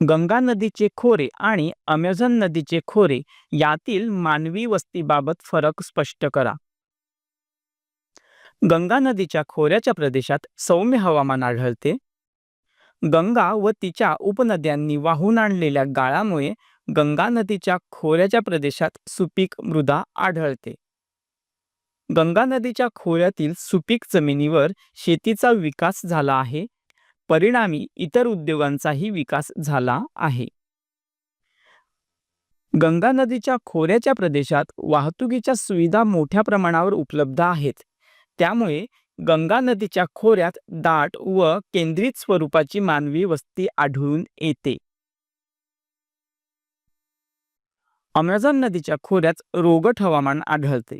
गंगा नदीचे खोरे आणि अमेझॉन नदीचे खोरे यातील मानवी वस्तीबाबत फरक स्पष्ट करा. गंगा नदीच्या खोऱ्याच्या प्रदेशात सौम्य हवामान आढळते. गंगा व तिच्या उपनद्यांनी वाहून आणलेल्या गाळामुळे गंगा नदीच्या खोऱ्याच्या प्रदेशात सुपीक मृदा आढळते. गंगा नदीच्या खोऱ्यातील सुपीक जमिनीवर शेतीचा विकास झाला आहे. परिणामी इतर उद्योगांचाही विकास झाला आहे. गंगा नदीच्या खोऱ्याच्या प्रदेशात वाहतुकीच्या सुविधा मोठ्या प्रमाणावर उपलब्ध आहेत. त्यामुळे गंगा नदीच्या खोऱ्यात दाट व केंद्रित स्वरूपाची मानवी वस्ती आढळून येते. अमेझॉन नदीच्या खोऱ्यात रोगट हवामान आढळते.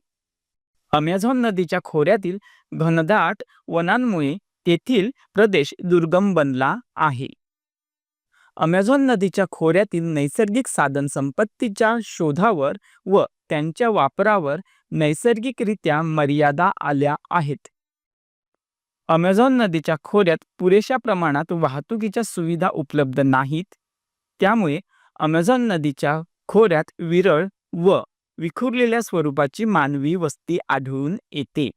अमेझॉन नदीच्या खोऱ्यातील घनदाट वनांमुळे तेथील प्रदेश दुर्गम बनला आहे. अमेझॉन नदीच्या खोऱ्यातील नैसर्गिक साधनसंपत्तीच्या शोधावर व त्यांच्या वापरावर नैसर्गिकरित्या मर्यादा आल्या आहेत. अमेझॉन नदीच्या खोऱ्यात पुरेशा प्रमाणात वाहतुकीच्या सुविधा उपलब्ध नाहीत. त्यामुळे अमेझॉन नदीच्या खोऱ्यात विरळ व विखुरलेल्या स्वरूपाची मानवी वस्ती आढळून येते.